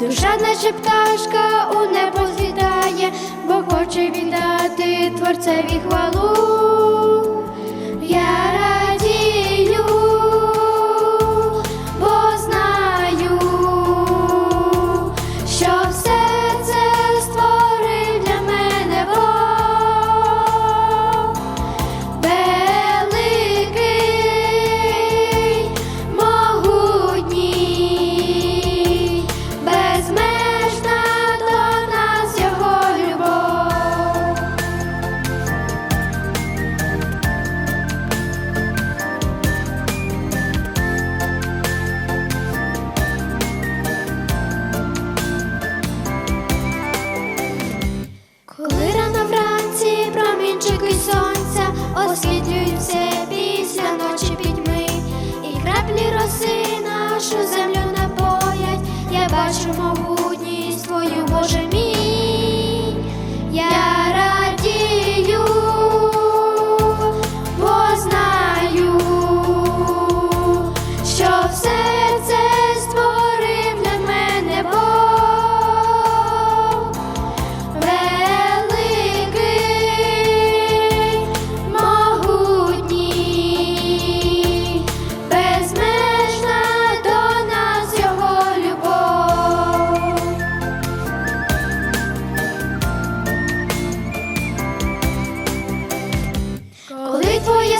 Душа, наче пташка, у небо злітає, бо хоче віддати творцеві хвалу. Нашу землю напоять, я бачу могутність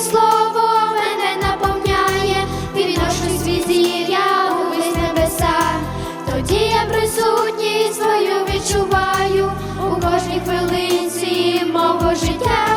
Слово мене наповняє, підношусь візів я увесь небеса, тоді я присутність свою відчуваю у кожній хвилинці мого життя.